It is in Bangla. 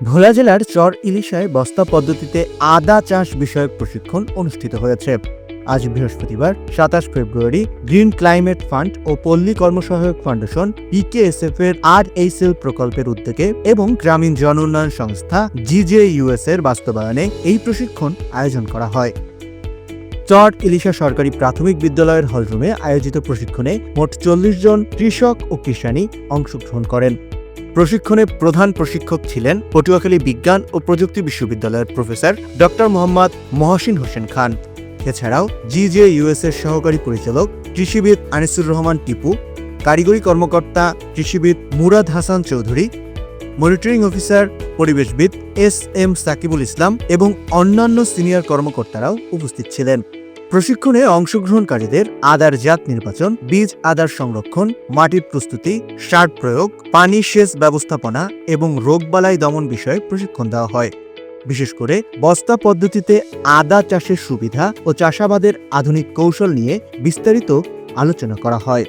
ভোলা জেলার চর ইলিশায় বস্তা পদ্ধতিতে আদা চাষ বিষয়ক প্রশিক্ষণ অনুষ্ঠিত হয়েছে। আজ বৃহস্পতিবার, সাতাশ ফেব্রুয়ারি, গ্রিন ক্লাইমেট ফান্ড ও পল্লী কর্মসহায়ক ফাউন্ডেশন পিকেএসএফ এর আর এইচএল প্রকল্পের উদ্যোগে এবং গ্রামীণ জন উন্নয়ন সংস্থা জিজেইউএস এর বাস্তবায়নে এই প্রশিক্ষণ আয়োজন করা হয়। চট ইলিশা সরকারি প্রাথমিক বিদ্যালয়ের হলরুমে আয়োজিত প্রশিক্ষণে মোট চল্লিশ জন কৃষক ও কৃষানি অংশগ্রহণ করেন। প্রশিক্ষণে প্রধান প্রশিক্ষক ছিলেন পটুয়াখালী বিজ্ঞান ও প্রযুক্তি বিশ্ববিদ্যালয়ের প্রফেসর ডক্টর মোহাম্মদ মহসিন হোসেন খান। এছাড়াও জিজে ইউএস এর সহকারী পরিচালক কৃষিবিদ আনিসুর রহমান টিপু, কারিগরি কর্মকর্তা কৃষিবিদ মুরাদ হাসান চৌধুরী, মনিটরিং অফিসার পরিবেশবিদ এস এম সাকিবুল ইসলাম এবং অন্যান্য সিনিয়র কর্মকর্তারাও উপস্থিত ছিলেন। প্রশিক্ষণে অংশগ্রহণকারীদের আদার জাত নির্বাচন, বীজ আদার সংরক্ষণ, মাটির প্রস্তুতি, সার প্রয়োগ, পানি সেচ ব্যবস্থাপনা এবং রোগবালাই দমন বিষয়ে প্রশিক্ষণ দেওয়া হয়। বিশেষ করে বস্তা পদ্ধতিতে আদা চাষের সুবিধা ও চাষাবাদের আধুনিক কৌশল নিয়ে বিস্তারিত আলোচনা করা হয়।